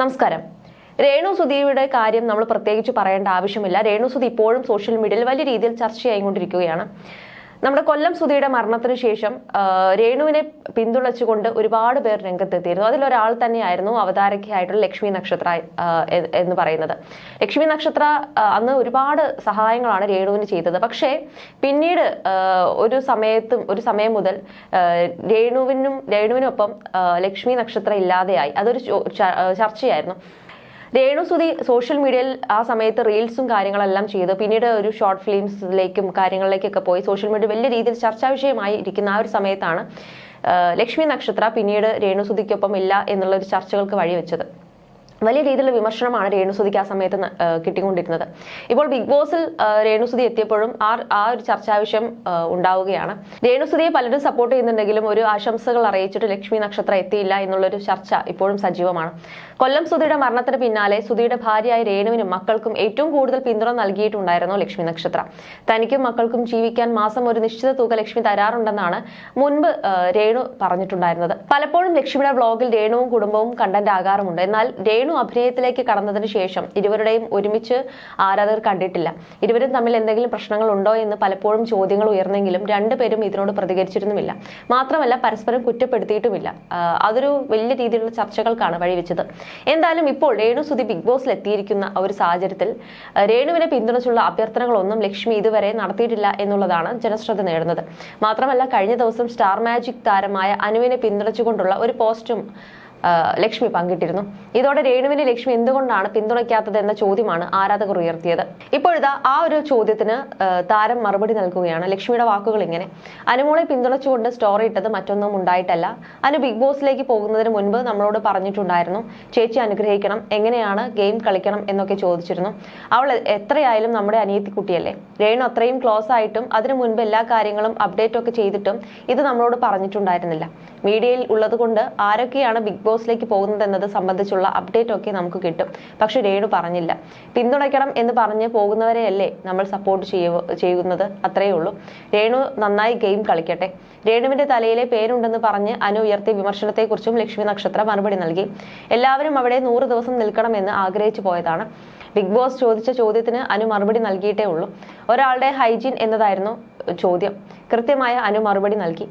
നമസ്കാരം. രേണു സുധീയുടെ കാര്യം നമ്മൾ പ്രത്യേകിച്ച് പറയേണ്ട ആവശ്യമില്ല. രേണു സുധി ഇപ്പോഴും സോഷ്യൽ മീഡിയയിൽ വലിയ രീതിയിൽ ചർച്ചയായിക്കൊണ്ടിരിക്കുകയാണ്. നമ്മുടെ കൊല്ലം സുധിയുടെ മരണത്തിന് ശേഷം രേണുവിനെ പിന്തുണച്ചുകൊണ്ട് ഒരുപാട് പേർ രംഗത്തെത്തിയിരുന്നു. അതിലൊരാൾ തന്നെയായിരുന്നു അവതാരകയായിട്ടുള്ള ലക്ഷ്മി നക്ഷത്ര എന്ന് പറയുന്നത്. ലക്ഷ്മി നക്ഷത്ര അന്ന് ഒരുപാട് സഹായങ്ങളാണ് രേണുവിന് ചെയ്തത്. പക്ഷേ പിന്നീട് ഒരു സമയത്തും ഒരു സമയം മുതൽ രേണുവിനും രേണുവിനൊപ്പം ലക്ഷ്മി നക്ഷത്ര ഇല്ലാതെയായി. അതൊരു ചർച്ചയായിരുന്നു. രേണു സുധി സോഷ്യൽ മീഡിയയിൽ ആ സമയത്ത് റീൽസും കാര്യങ്ങളെല്ലാം ചെയ്തു. പിന്നീട് ഒരു ഷോർട്ട് ഫിലിംസിലേക്കും കാര്യങ്ങളിലേക്കൊക്കെ പോയി. സോഷ്യൽ മീഡിയ വലിയ രീതിയിൽ ചർച്ചാ വിഷയമായി ഇരിക്കുന്ന ആ ഒരു സമയത്താണ് ലക്ഷ്മി നക്ഷത്ര പിന്നീട് രേണുസുതിക്കൊപ്പം ഇല്ല എന്നുള്ള ഒരു ചർച്ചകൾക്ക് വഴിവെച്ചത്. വലിയ രീതിയിലുള്ള വിമർശനമാണ് രേണുസുതിക്ക് ആ സമയത്ത് കിട്ടിക്കൊണ്ടിരുന്നത്. ഇപ്പോൾ ബിഗ് ബോസിൽ രേണുസുതി എത്തിയപ്പോഴും ആ ആ ഒരു ചർച്ചാ വിഷയം ഉണ്ടാവുകയാണ്. രേണുസുതിയെ പലരും സപ്പോർട്ട് ചെയ്യുന്നുണ്ടെങ്കിലും ഒരു ആശംസകൾ അറിയിച്ചിട്ട് ലക്ഷ്മി നക്ഷത്രം എത്തിയില്ല എന്നുള്ളൊരു ചർച്ച ഇപ്പോഴും സജീവമാണ്. കൊല്ലം സുധിയുടെ മരണത്തിന് പിന്നാലെ സുധിയുടെ ഭാര്യയായ രേണുവിനും മക്കൾക്കും ഏറ്റവും കൂടുതൽ പിന്തുണ നൽകിയിട്ടുണ്ടായിരുന്നു ലക്ഷ്മി നക്ഷത്ര. തനിക്കും മക്കൾക്കും ജീവിക്കാൻ മാസം ഒരു നിശ്ചിത തുക ലക്ഷ്മി തരാറുണ്ടെന്നാണ് മുൻപ് രേണു പറഞ്ഞിട്ടുണ്ടായിരുന്നത്. പലപ്പോഴും ലക്ഷ്മിയുടെ വ്ളോഗിൽ രേണുവും കുടുംബവും കണ്ടന്റ് ആകാറുമുണ്ട്. എന്നാൽ രേണു അഭിനയത്തിലേക്ക് കടന്നതിന് ശേഷം ഇരുവരുടെയും ഒരുമിച്ച് ആരാധകർ കണ്ടിട്ടില്ല. ഇരുവരും തമ്മിൽ എന്തെങ്കിലും പ്രശ്നങ്ങൾ ഉണ്ടോ എന്ന് പലപ്പോഴും ചോദ്യങ്ങൾ ഉയർന്നെങ്കിലും രണ്ടുപേരും ഇതിനോട് പ്രതികരിച്ചിരുന്നുമില്ല. മാത്രമല്ല പരസ്പരം കുറ്റപ്പെടുത്തിയിട്ടുമില്ല. അതൊരു വലിയ രീതിയിലുള്ള ചർച്ചകൾക്കാണ് വഴിവെച്ചത്. എന്തായാലും ഇപ്പോൾ രേണു സുധി ബിഗ് ബോസിൽ എത്തിയിരിക്കുന്ന ഒരു സാഹചര്യത്തിൽ രേണുവിനെ പിന്തുണച്ചുള്ള അഭ്യർത്ഥനകളൊന്നും ലക്ഷ്മി ഇതുവരെ നടത്തിയിട്ടില്ല എന്നുള്ളതാണ് ജനശ്രദ്ധ നേടുന്നത്. മാത്രമല്ല കഴിഞ്ഞ ദിവസം സ്റ്റാർ മാജിക് താരമായ അനുവിനെ പിന്തുണച്ചുകൊണ്ടുള്ള ഒരു പോസ്റ്റും ലക്ഷ്മി പങ്കിട്ടിരുന്നു. ഇതോടെ രേണുവിനെ ലക്ഷ്മി എന്തുകൊണ്ടാണ് പിന്തുണയ്ക്കാത്തത് എന്ന ചോദ്യമാണ് ആരാധകർ ഉയർത്തിയത്. ഇപ്പോഴത്തെ ആ ഒരു ചോദ്യത്തിന് താരം മറുപടി നൽകുകയാണ്. ലക്ഷ്മിയുടെ വാക്കുകൾ ഇങ്ങനെ. അനുമോളെ പിന്തുണച്ചുകൊണ്ട് സ്റ്റോറി ഇട്ടത് മറ്റൊന്നും ഉണ്ടായിട്ടല്ല. അനു ബിഗ് ബോസിലേക്ക് പോകുന്നതിന് മുൻപ് നമ്മളോട് പറഞ്ഞിട്ടുണ്ടായിരുന്നു ചേച്ചി അനുഗ്രഹിക്കണം എങ്ങനെയാണ് ഗെയിം കളിക്കണം എന്നൊക്കെ ചോദിച്ചിരുന്നു. അവൾ എത്രയായാലും നമ്മുടെ അനിയത്തിക്കുട്ടിയല്ലേ. രേണു അത്രയും ക്ലോസ് ആയിട്ടും അതിനു മുൻപ് എല്ലാ കാര്യങ്ങളും അപ്ഡേറ്റ് ഒക്കെ ചെയ്തിട്ടും ഇത് നമ്മളോട് പറഞ്ഞിട്ടുണ്ടായിരുന്നില്ല. മീഡിയയിൽ ഉള്ളത് കൊണ്ട് ആരൊക്കെയാണ് ബിഗ് ബോസിലേക്ക് പോകുന്നത് എന്നത് സംബന്ധിച്ചുള്ള അപ്ഡേറ്റ് ഒക്കെ നമുക്ക് കിട്ടും. പക്ഷെ രേണു പറഞ്ഞില്ല. പിന്തുണയ്ക്കണം എന്ന് പറഞ്ഞ് പോകുന്നവരെയല്ലേ നമ്മൾ സപ്പോർട്ട് ചെയ്യുന്നത്? അത്രയേ ഉള്ളൂ. രേണു നന്നായി ഗെയിം കളിക്കട്ടെ. രേണുവിന്റെ തലയിലെ പേരുണ്ടെന്ന് പറഞ്ഞ് അനു ഉയർത്തിയ വിമർശനത്തെക്കുറിച്ചും ലക്ഷ്മി നക്ഷത്ര മറുപടി നൽകി. എല്ലാവരും അവിടെ നൂറ് ദിവസം നിൽക്കണമെന്ന് ആഗ്രഹിച്ചു പോയതാണ്. ബിഗ് ബോസ് ചോദിച്ച ചോദ്യത്തിന് അനു മറുപടി നൽകിയിട്ടേ ഉള്ളൂ. ഒരാളുടെ ഹൈജീൻ എന്നതായിരുന്നു ചോദ്യം. കൃത്യമായ അനു മറുപടി നൽകി.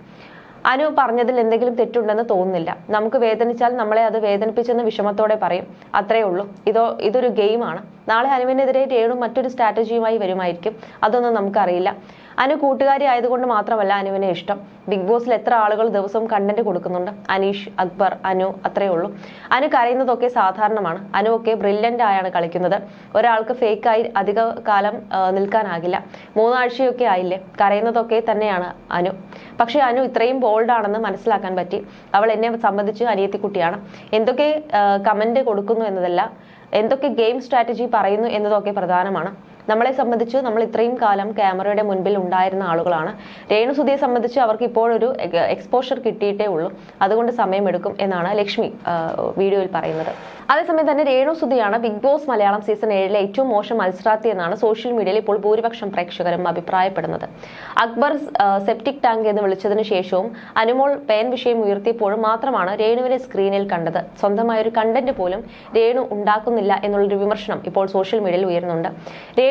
അനു പറഞ്ഞതിൽ എന്തെങ്കിലും തെറ്റുണ്ടെന്ന് തോന്നുന്നില്ല. നമുക്ക് വേദനിച്ചാൽ നമ്മളെ അത് വേദനിപ്പിച്ചെന്ന് വിഷമത്തോടെ പറയും. അത്രേ ഉള്ളൂ. ഇതോ ഇതൊരു ഗെയിമാണ്. നാളെ അനുവിനെതിരെ രേണു മറ്റൊരു സ്ട്രാറ്റജിയുമായി വരുമായിരിക്കും. അതൊന്നും നമുക്കറിയില്ല. അനു കൂട്ടുകാരി ആയതുകൊണ്ട് മാത്രമല്ല അനുവിനെ ഇഷ്ടം. ബിഗ് ബോസിൽ എത്ര ആളുകൾ ദിവസവും കണ്ടന്റ് കൊടുക്കുന്നുണ്ട്? അനീഷ് അക്ബർ അനു അത്രേ ഉള്ളൂ. അനു കരയുന്നതൊക്കെ സാധാരണമാണ്. അനു ഒക്കെ ബ്രില്യന്റ് ആയാണ് കളിക്കുന്നത്. ഒരാൾക്ക് ഫേക്കായി അധിക കാലം നിൽക്കാനാകില്ല. മൂന്നാഴ്ചയൊക്കെ ആയില്ലേ? കരയുന്നതൊക്കെ തന്നെയാണ് അനു. പക്ഷേ അനു ഇത്രയും ബോൾഡ് ആണെന്ന് മനസ്സിലാക്കാൻ പറ്റി. അവൾ എന്നെ സംബന്ധിച്ച് അനിയത്തിക്കുട്ടിയാണ്. എന്തൊക്കെ കമന്റ് കൊടുക്കുന്നു എന്നതല്ല എന്തൊക്കെ ഗെയിം സ്ട്രാറ്റജി പറയുന്നു എന്നതൊക്കെ പ്രധാനമാണ്. നമ്മളെ സംബന്ധിച്ച് നമ്മൾ ഇത്രയും കാലം ക്യാമറയുടെ മുൻപിൽ ഉണ്ടായിരുന്ന ആളുകളാണ്. രേണുസുതിയെ സംബന്ധിച്ച് അവർക്ക് ഇപ്പോഴൊരു എക്സ്പോഷർ കിട്ടിയിട്ടേ ഉള്ളൂ. അതുകൊണ്ട് സമയമെടുക്കും എന്നാണ് ലക്ഷ്മി വീഡിയോയിൽ പറയുന്നത്. അതേസമയം തന്നെ രേണുസുതിയാണ് ബിഗ് ബോസ് മലയാളം സീസൺ ഏഴിലെ ഏറ്റവും മോശം മത്സരാർത്ഥി എന്നാണ് സോഷ്യൽ മീഡിയയിൽ ഇപ്പോൾ ഭൂരിപക്ഷം പ്രേക്ഷകരും അഭിപ്രായപ്പെടുന്നത്. അക്ബർ സെപ്റ്റിക് ടാങ്ക് എന്ന് വിളിച്ചതിന് ശേഷവും അനുമോൾ പേൻ വിഷയം ഉയർത്തിയപ്പോഴും മാത്രമാണ് രേണുവിനെ സ്ക്രീനിൽ കണ്ടത്. സ്വന്തമായ ഒരു കണ്ടന്റ് പോലും രേണു ഉണ്ടാക്കുന്നില്ല എന്നുള്ളൊരു വിമർശനം ഇപ്പോൾ സോഷ്യൽ മീഡിയയിൽ ഉയരുന്നുണ്ട്.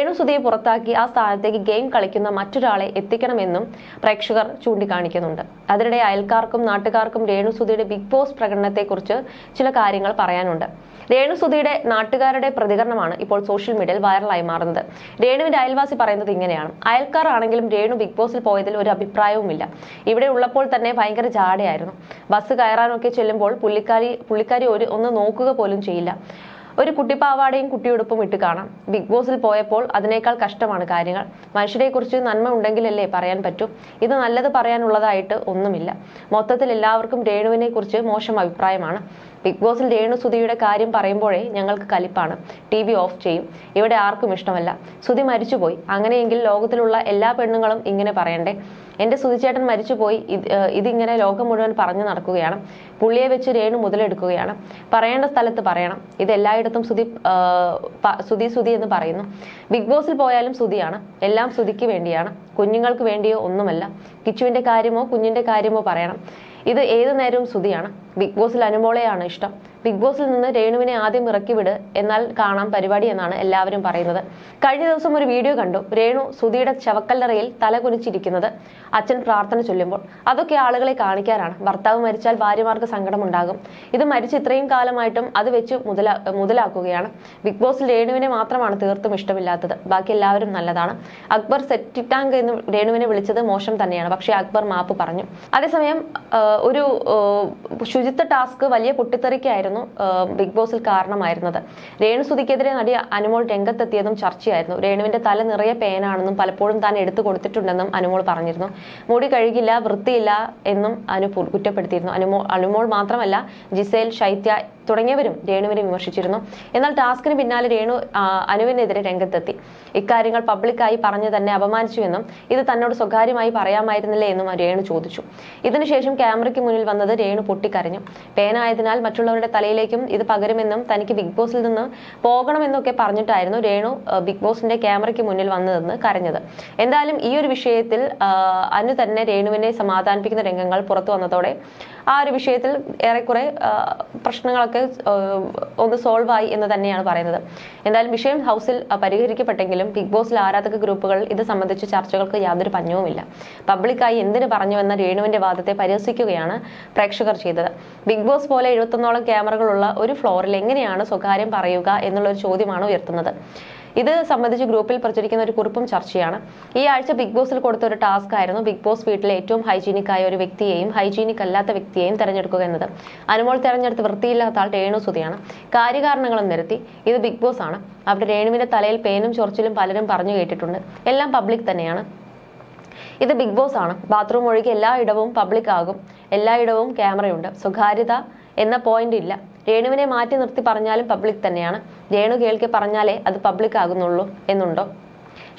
രേണു സുധിയെ പുറത്താക്കി ആ സ്ഥാനത്തേക്ക് ഗെയിം കളിക്കുന്ന മറ്റൊരാളെ എത്തിക്കണമെന്നും പ്രേക്ഷകർ ചൂണ്ടിക്കാണിക്കുന്നുണ്ട്. അതിനിടെ അയൽക്കാർക്കും നാട്ടുകാർക്കും രേണുസുതിയുടെ ബിഗ് ബോസ് പ്രകടനത്തെക്കുറിച്ച് ചില കാര്യങ്ങൾ പറയാനുണ്ട്. രേണുസുതിയുടെ നാട്ടുകാരുടെ പ്രതികരണമാണ് ഇപ്പോൾ സോഷ്യൽ മീഡിയയിൽ വൈറലായി മാറുന്നത്. രേണുവിന്റെ അയൽവാസി പറയുന്നത് ഇങ്ങനെയാണ്. അയൽക്കാർ ആണെങ്കിലും രേണു ബിഗ് ബോസിൽ പോയതിൽ ഒരു അഭിപ്രായവുമില്ല. ഇവിടെ ഉള്ളപ്പോൾ തന്നെ ഭയങ്കര ജാടയായിരുന്നു. ബസ് കയറാനൊക്കെ ചെല്ലുമ്പോൾ പുള്ളിക്കാരി പുള്ളിക്കാരി ഒരു ഒന്ന് നോക്കുക പോലും ചെയ്യില്ല. ഒരു കുട്ടിപ്പാവാടയും കുട്ടിയുടുപ്പും ഇട്ട് കാണാം. ബിഗ് ബോസിൽ പോയപ്പോൾ അതിനേക്കാൾ കഷ്ടമാണ് കാര്യങ്ങൾ. മനുഷ്യരെക്കുറിച്ച് നന്മ ഉണ്ടെങ്കിലല്ലേ പറയാൻ പറ്റൂ. ഇത് നല്ലത് പറയാനുള്ളതായിട്ട് ഒന്നുമില്ല. മൊത്തത്തിൽ എല്ലാവർക്കും രേണുവിനെ കുറിച്ച് മോശം അഭിപ്രായമാണ്. ബിഗ് ബോസിൽ രേണു സുധിയുടെ കാര്യം പറയുമ്പോഴേ ഞങ്ങൾക്ക് കലിപ്പാണ്. ടി വി ഓഫ് ചെയ്യും. ഇവിടെ ആർക്കും ഇഷ്ടമല്ല. സുധി മരിച്ചുപോയി. അങ്ങനെയെങ്കിൽ ലോകത്തിലുള്ള എല്ലാ പെണ്ണുങ്ങളും ഇങ്ങനെ പറയണ്ടേ? എന്റെ സുധിച്ചേട്ടൻ മരിച്ചുപോയി. ഇത് ഇതിങ്ങനെ ലോകം മുഴുവൻ പറഞ്ഞു നടക്കുകയാണ്. പുള്ളിയെ വെച്ച് രേണു മുതലെടുക്കുകയാണ്. പറയേണ്ട സ്ഥലത്ത് പറയണം. ഇതെല്ലായിടത്തും സുധി സുധി സുധി എന്ന് പറയുന്നു. ബിഗ് ബോസിൽ പോയാലും സുധിയാണ്. എല്ലാം സുധിക്ക് വേണ്ടിയാണ്. കുഞ്ഞുങ്ങൾക്ക് വേണ്ടിയോ ഒന്നുമല്ല. കിച്ചുവിന്റെ കാര്യമോ കുഞ്ഞിന്റെ കാര്യമോ പറയണം. ഇത് ഏതു നേരവും സ്തുതിയാണ് ബിഗ് ബോസിൽ അനുമോളെയാണ് ഇഷ്ടം. ബിഗ് ബോസിൽ നിന്ന് രേണുവിനെ ആദ്യം ഇറക്കി വിട് എന്നാൽ കാണാം പരിപാടി എന്നാണ് എല്ലാവരും പറയുന്നത്. കഴിഞ്ഞ ദിവസം ഒരു വീഡിയോ കണ്ടു. രേണു സുധിയുടെ ചവക്കല്ലറയിൽ തല കുനിച്ചിരിക്കുന്നത് അച്ഛൻ പ്രാർത്ഥന ചൊല്ലുമ്പോൾ. അതൊക്കെ ആളുകളെ കാണിക്കാറാണ് ഭർത്താവ് മരിച്ചാൽ ഭാര്യമാർക്ക് സങ്കടമുണ്ടാകും. ഇത് മരിച്ച് ഇത്രയും കാലമായിട്ടും അത് വെച്ച് മുതലാ മുതലാക്കുകയാണ്. ബിഗ് ബോസിൽ രേണുവിനെ മാത്രമാണ് തീർത്തും ഇഷ്ടമില്ലാത്തത്. ബാക്കി എല്ലാവരും നല്ലതാണ്. അക്ബർ സെറ്റ് ടാങ്ക് എന്ന് രേണുവിനെ വിളിച്ചത് മോശം തന്നെയാണ്. പക്ഷേ അക്ബർ മാപ്പ് പറഞ്ഞു. അതേസമയം ഒരു ശുചിത്വ ടാസ്ക് വലിയ പൊട്ടിത്തെറിക്കായിരുന്നു. ആ, ബിഗ് ബോസിൽ കാരണമായിരുന്നത്. രേണു സുധിക്കെതിരെ നടി അനുമോൾ രംഗത്തെത്തിയതും ചർച്ചയായിരുന്നു. രേണുവിന്റെ തല നിറയെ പേനാണെന്നും പലപ്പോഴും താൻ എടുത്തു കൊടുത്തിട്ടുണ്ടെന്നും അനുമോൾ പറഞ്ഞിരുന്നു. മുടി കഴുകില്ല വൃത്തിയില്ല എന്നും അനു കുറ്റപ്പെടുത്തിയിരുന്നു. അനുമോൾ അനുമോൾ മാത്രമല്ല ജിസേൽ ശൈത്യ തുടങ്ങിയവരും രേണുവിനെ വിമർശിച്ചിരുന്നു. എന്നാൽ ടാസ്കിന് പിന്നാലെ രേണു അനുവിനെതിരെ രംഗത്തെത്തി. ഇക്കാര്യങ്ങൾ പബ്ലിക്കായി പറഞ്ഞു തന്നെ അപമാനിച്ചുവെന്നും ഇത് തന്നോട് സ്വകാര്യമായി പറയാമായിരുന്നില്ലേ എന്നും രേണു ചോദിച്ചു. ഇതിനുശേഷം ക്യാമറയ്ക്ക് മുന്നിൽ വന്നത് രേണു പൊട്ടിക്കരഞ്ഞു. പേനായതിനാൽ മറ്റുള്ളവരുടെ തലയിലേക്കും ഇത് പകരുമെന്നും തനിക്ക് ബിഗ് ബോസിൽ നിന്ന് പോകണമെന്നൊക്കെ പറഞ്ഞിട്ടായിരുന്നു രേണു ബിഗ് ബോസിന്റെ ക്യാമറയ്ക്ക് മുന്നിൽ വന്നതെന്ന് കരഞ്ഞത്. എന്തായാലും ഈ ഒരു വിഷയത്തിൽ അനു തന്നെ രേണുവിനെ സമാധാനിപ്പിക്കുന്ന രംഗങ്ങൾ പുറത്തു വന്നതോടെ ആ ഒരു വിഷയത്തിൽ ഏറെക്കുറെ പ്രശ്നങ്ങളൊക്കെ ഒന്ന് സോൾവ് ആയി എന്ന് തന്നെയാണ് പറയുന്നത്. എന്തായാലും വിഷയം ഹൗസിൽ പരിഹരിക്കപ്പെട്ടെങ്കിലും ബിഗ് ബോസിൽ ആരാധക ഗ്രൂപ്പുകൾ ഇത് സംബന്ധിച്ച് ചർച്ചകൾക്ക് യാതൊരു പഞ്ഞവുമില്ല. പബ്ലിക്കായി എന്തിനു പറഞ്ഞുവെന്ന രേണുവിന്റെ വാദത്തെ പരിഹസിക്കുകയാണ് പ്രേക്ഷകർ ചെയ്തത്. ബിഗ് ബോസ് പോലെ എഴുപത്തൊന്നോളം ക്യാമറകളുള്ള ഒരു ഫ്ലോറിൽ എങ്ങനെയാണ് സ്വകാര്യം പറയുക എന്നുള്ളൊരു ചോദ്യമാണ് ഉയർത്തുന്നത്. ഇത് സംബന്ധിച്ച് ഗ്രൂപ്പിൽ പ്രചരിക്കുന്ന ഒരു കുറിപ്പും ചർച്ചയാണ്. ഈ ആഴ്ച ബിഗ് ബോസിൽ കൊടുത്ത ഒരു ടാസ്ക് ആയിരുന്നു ബിഗ് ബോസ് വീട്ടിലെ ഏറ്റവും ഹൈജീനിക് ആയ ഒരു വ്യക്തിയെയും ഹൈജീനിക് അല്ലാത്ത വ്യക്തിയെയും തെരഞ്ഞെടുക്കുക എന്നത്. അനുമോൾ തെരഞ്ഞെടുത്ത് വൃത്തിയില്ലാത്ത ആൾ രേണു സുതിയാണ് കാര്യകാരണങ്ങളും നിരത്തി. ഇത് ബിഗ് ബോസ് ആണ്. അവിടെ രേണുവിന്റെ തലയിൽ പേനും ചൊറിച്ചിലും പലരും പറഞ്ഞു കേട്ടിട്ടുണ്ട്. എല്ലാം പബ്ലിക് തന്നെയാണ്. ഇത് ബിഗ് ബോസ് ആണ്. ബാത്റൂം ഒഴികെ എല്ലാ ഇടവും പബ്ലിക് ആകും. എല്ലായിടവും ക്യാമറയുണ്ട്. സ്വകാര്യത എന്ന പോയിന്റ് ഇല്ല. രേണുവിനെ മാറ്റി നിർത്തി പറഞ്ഞാലും പബ്ലിക് തന്നെയാണ്. രേണു കേൾക്കെ പറഞ്ഞാലേ അത് പബ്ലിക് ആകുന്നുള്ളൂ എന്നുണ്ടോ?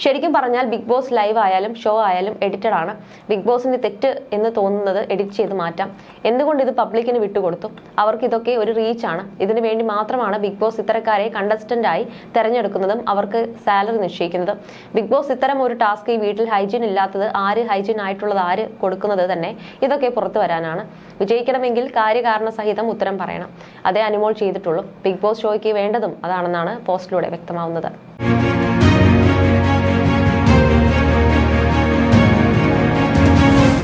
ശരിക്കും പറഞ്ഞാൽ ബിഗ് ബോസ് ലൈവ് ആയാലും ഷോ ആയാലും എഡിറ്റഡ് ആണ്. ബിഗ് ബോസിന്റെ തെറ്റ് എന്ന് തോന്നുന്നത് എഡിറ്റ് ചെയ്ത് മാറ്റാം. എന്തുകൊണ്ട് ഇത് പബ്ലിക്കിന് വിട്ടുകൊടുത്തു? അവർക്ക് ഇതൊക്കെ ഒരു റീച്ച് ആണ്. ഇതിനു വേണ്ടി മാത്രമാണ് ബിഗ് ബോസ് ഇത്തരക്കാരെ കണ്ടസ്റ്റന്റായി തെരഞ്ഞെടുക്കുന്നതും അവർക്ക് സാലറി നിശ്ചയിക്കുന്നത്. ബിഗ് ബോസ് ഇത്തരം ഒരു ടാസ്ക് ഈ വീട്ടിൽ ഹൈജീൻ ഇല്ലാത്തത് ആര് ഹൈജീൻ ആയിട്ടുള്ളത് ആര് കൊടുക്കുന്നത് തന്നെ ഇതൊക്കെ പുറത്തു വരാനാണ്. വിജയിക്കണമെങ്കിൽ കാര്യകാരണ സഹിതം ഉത്തരം പറയണം. അതേ അനുമോൾ ചെയ്തിട്ടുള്ളൂ. ബിഗ് ബോസ് ഷോയ്ക്ക് വേണ്ടതും അതാണെന്നാണ് പോസ്റ്റിലൂടെ വ്യക്തമാവുന്നത്.